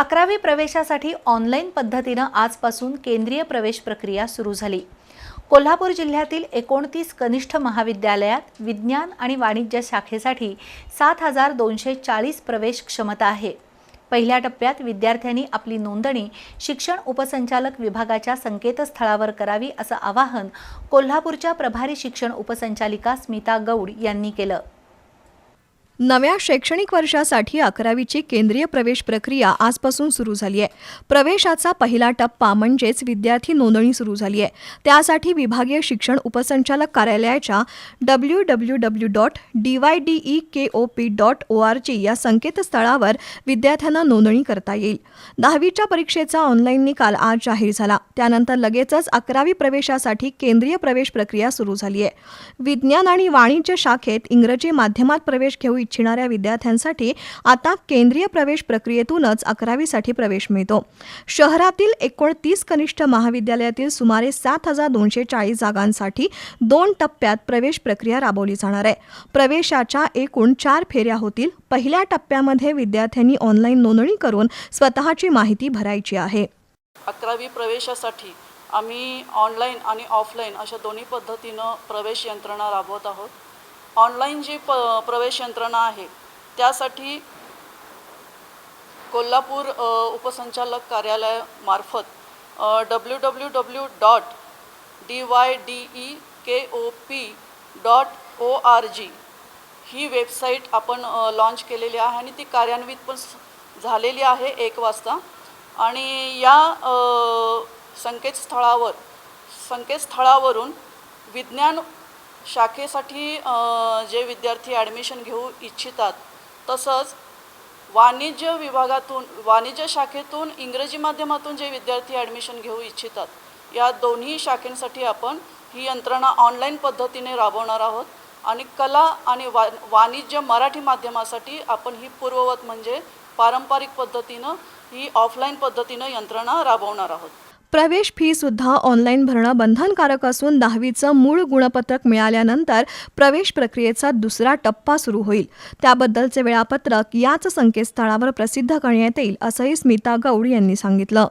अकरावी प्रवेशासाठी ऑनलाईन पद्धतीनं आजपासून केंद्रीय प्रवेश प्रक्रिया सुरू झाली. कोल्हापूर जिल्ह्यातील एकोणतीस कनिष्ठ महाविद्यालयात विज्ञान आणि वाणिज्य शाखेसाठी सात हजार दोनशे चाळीस प्रवेश क्षमता आहे. पहिल्या टप्प्यात विद्यार्थ्यांनी आपली नोंदणी शिक्षण उपसंचालक विभागाच्या संकेतस्थळावर करावी असं आवाहन कोल्हापूरच्या प्रभारी शिक्षण उपसंचालिका स्मिता गौड यांनी केलं. नव्या शैक्षणिक वर्षासाठी अकरावीची केंद्रीय प्रवेश प्रक्रिया आजपासून सुरू झाली आहे प्रवेशाचा पहिला टप्पा म्हणजेच विद्यार्थी नोंदणी सुरू झाली आहे त्यासाठी विभागीय शिक्षण उपसंचालक कार्यालयाच्या W W W dot D Y D E K O P dot O R G या संकेतस्थळावर विद्यार्थ्यांना नोंदणी करता येईल. दहावीच्या परीक्षेचा ऑनलाईन निकाल आज जाहीर झाला. त्यानंतर लगेचच अकरावी प्रवेशासाठी केंद्रीय प्रवेश प्रक्रिया सुरू झाली आहे विज्ञान आणि वाणिज्य शाखेत इंग्रजी माध्यमात प्रवेश घेऊ इच्छिणाऱ्या विद्यार्थ्यांसाठी आता केंद्रीय प्रवेश प्रक्रियेतूनच अकरावीसाठी प्रवेश मिळतो. शहरातील एकोणतीस कनिष्ठ महाविद्यालयातील सुमारे सात हजार दोनशे चाळीस जागांसाठी दोन टप्प्यात प्रवेश प्रक्रिया राबवली जाणार आहे. प्रवेशाच्या एकूण चार फेऱ्या होतील. पहिल्या टप्प्यामध्ये विद्यार्थ्यांनी ऑनलाईन नोंदणी करून स्वतःची माहिती भरायची आहे. अकरावी प्रवेशासाठी आम्ही ऑनलाईन आणि ऑफलाईन अशा दोन्ही पद्धतीनं प्रवेश यंत्रणा राबवत आहोत. ऑनलाईन जी प प्रवेश यंत्रणा आहे त्यासाठी कोल्हापूर उपसंचालक कार्यालयामार्फत W W W dot D Y D E K O P dot O R G ही वेबसाईट आपण लॉन्च केलेली आहे आणि ती कार्यान्वित पण झालेली आहे एक वाजता. आणि या संकेतस्थळावर संकेतस्थळावरून विज्ञान शाखेसाठी जे विद्यार्थी ॲडमिशन घेऊ इच्छितात तसंच वाणिज्य विभागातून वाणिज्य शाखेतून इंग्रजी माध्यमातून जे विद्यार्थी ॲडमिशन घेऊ इच्छितात या दोन्ही शाखेंसाठी आपण ही यंत्रणा ऑनलाईन पद्धतीने राबवणार आहोत. आणि कला आणि वा वाणिज्य मराठी माध्यमासाठी आपण ही पूर्ववत म्हणजे पारंपरिक पद्धतीनं ही ऑफलाईन पद्धतीनं यंत्रणा राबवणार आहोत. प्रवेश फी सुद्धा ऑनलाईन भरणं बंधनकारक असून दहावीचं मूळ गुणपत्रक मिळाल्यानंतर प्रवेश प्रक्रियेचा दुसरा टप्पा सुरू होईल. त्याबद्दलचे वेळापत्रक याच संकेतस्थळावर प्रसिद्ध करण्यात येईल असंही स्मिता गौड यांनी सांगितलं.